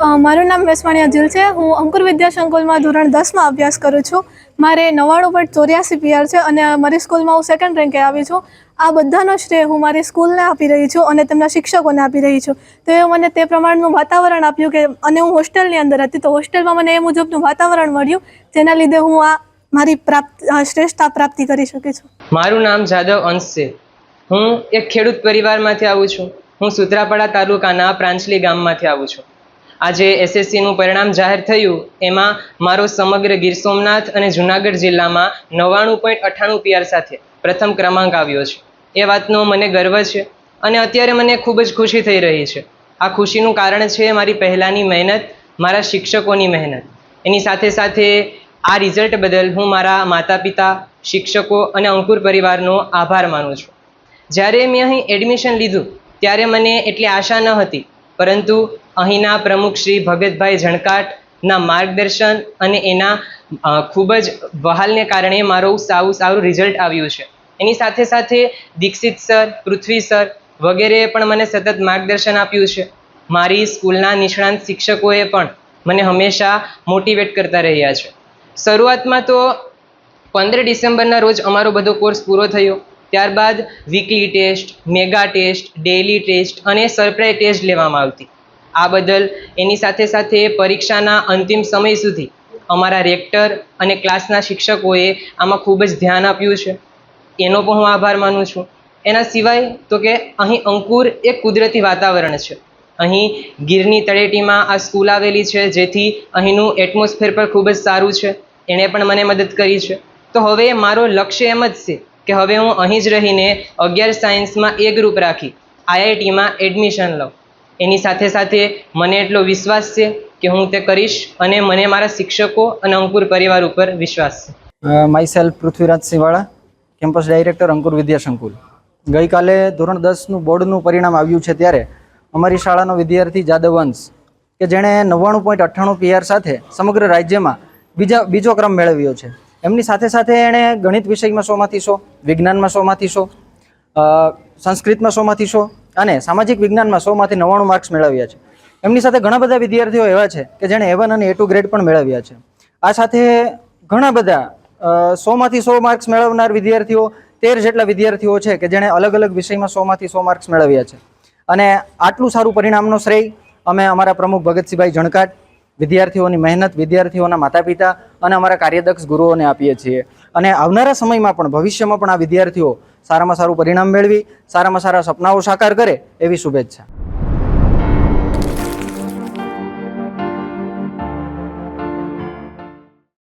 મારું નામ વેસવાણી અજિલ છે. હું અંકુર વિદ્યા સંકુલમાં ધોરણ દસમાં અભ્યાસ કરું છું. મારે નવ્વાણું પોઈન્ટ ચોર્યાસી પીઆર છે અને મારી સ્કૂલમાં હું સેકન્ડ રેન્કે આવી છું. આ બધાનો શ્રેય હું મારી સ્કૂલને આપી રહી છું અને તેમના શિક્ષકોને આપી રહી છું. તો એ મને તે પ્રમાણનું વાતાવરણ આપ્યું કે, અને હું હોસ્ટેલની અંદર હતી તો હોસ્ટેલમાં મને એ મુજબનું વાતાવરણ મળ્યું, જેના લીધે હું આ મારી પ્રાપ્ત શ્રેષ્ઠતા પ્રાપ્તિ કરી શકી છું. મારું નામ જાદવ અંશ છે. હું એક ખેડૂત પરિવારમાંથી આવું છું. હું સુત્રાપાડા તાલુકાના પ્રાંચલી ગામમાંથી આવું છું. આજે એસએસસીનું પરિણામ જાહેર થયું, એમાં મારો સમગ્ર ગીર સોમનાથ અને જુનાગઢ જિલ્લામાં નવ્વાણું પોઈન્ટ અઠ્ઠાણું પીઆર સાથે પ્રથમ ક્રમાંક આવ્યો છે. એ વાતનો મને ગર્વ છે અને અત્યારે મને ખૂબ જ ખુશી થઈ રહી છે. આ ખુશીનું કારણ છે મારી પહેલાંની મહેનત, મારા શિક્ષકોની મહેનત. એની સાથે સાથે આ રિઝલ્ટ બદલ હું મારા માતા પિતા શિક્ષકો અને અંકુર પરિવારનો આભાર માનું છું. જ્યારે મેં અહીં એડમિશન લીધું, ત્યારે મને એટલી આશા ન હતી, પરંતુ અહીંના પ્રમુખ શ્રી ભગતભાઈ ઝણકાટના માર્ગદર્શન અને એના ખૂબ જ વહાલને કારણે મારું સાવું, સારું રિઝલ્ટ આવ્યું છે. એની સાથે સાથે દીક્ષિત સર, પૃથ્વી સર વગેરેએ પણ મને સતત માર્ગદર્શન આપ્યું છે. મારી સ્કૂલના નિષ્ણાંત શિક્ષકોએ પણ મને હંમેશા મોટિવેટ કરતા રહ્યા છે. શરૂઆતમાં તો પંદર ડિસેમ્બરના રોજ અમારો બધો કોર્સ પૂરો થયો. ત્યારબાદ weekly test mega test daily test અને સરપ્રાઇઝ ટેસ્ટ લેવામાં આવતી. આ બદલ એની સાથે સાથે પરીક્ષાના અંતિમ સમય સુધી અમારા રેક્ટર અને ક્લાસના શિક્ષકોએ આમાં ખૂબ જ ધ્યાન આપ્યું છે. એનો પણ હું આભાર માનું છું. એના સિવાય તો કે અહીં અંકુર એક કુદરતી વાતાવરણ છે. અહીં ગીરની તળેટીમાં આ સ્કૂલ આવેલી છે, જેથી અહીંનું એટમોસ્ફિયર પણ ખૂબ જ સારું છે. એણે પણ મને મદદ કરી છે. તો હવે મારો લક્ષ્ય એમ જ છે કે હવે હું અહીં જ રહીને અગિયાર સાયન્સમાં એ ગ્રુપ રાખી, આઈઆઈટીમાં એડમિશન લઉં. એની સાથે સાથે મને એટલો વિશ્વાસ છે કે હું તે કરીશ અને મને મારા શિક્ષકો અને અંકુર પરિવાર ઉપર વિશ્વાસ છે. Myself Prithviraj Sinvala campus director Ankur Vidya Sankul ગઈકાલે ધોરણ દસનું બોર્ડનું પરિણામ આવ્યું છે ત્યારે અમારી શાળાનો વિદ્યાર્થી જાદવવંશ કે જેણે નવ્વાણું પોઈન્ટ અઠ્ઠાણું પીઆર સાથે સમગ્ર રાજ્યમાં બીજા બીજો ક્રમ મેળવ્યો છે. એમની સાથે સાથે એણે ગણિત વિષયમાં સોમાંથી સો વિજ્ઞાનમાં સો અ, સંસ્કૃતમાં સોમાંથી સો અને સામાજિક વિજ્ઞાનમાં સોમાંથી નવ્વાણું માર્ક્સ મેળવ્યા છે. એમની સાથે ઘણા બધા વિદ્યાર્થીઓ એવા છે કે જેણે એવન અને એ ટુ ગ્રેડ પણ મેળવ્યા છે. આ સાથે ઘણા બધા સોમાંથી સો માર્ક્સ મેળવનાર વિદ્યાર્થીઓ, તેર જેટલા વિદ્યાર્થીઓ છે કે જેણે અલગ અલગ વિષયમાં સોમાંથી સો માર્ક્સ મેળવ્યા છે. અને આટલું સારું પરિણામનો શ્રેય અમે અમારા પ્રમુખ ભગતસિંહભાઈ જણકાટ, વિદ્યાર્થીઓની મહેનત, વિદ્યાર્થીઓના માતા પિતા અને અમારા કાર્યદક્ષ ગુરુઓને આપીએ છીએ. અને આવનારા સમયમાં પણ, ભવિષ્યમાં પણ આ વિદ્યાર્થીઓ સારામાં સારું પરિણામ મેળવી સારામાં સારા સપનાઓ સાકાર કરે એવી શુભેચ્છા.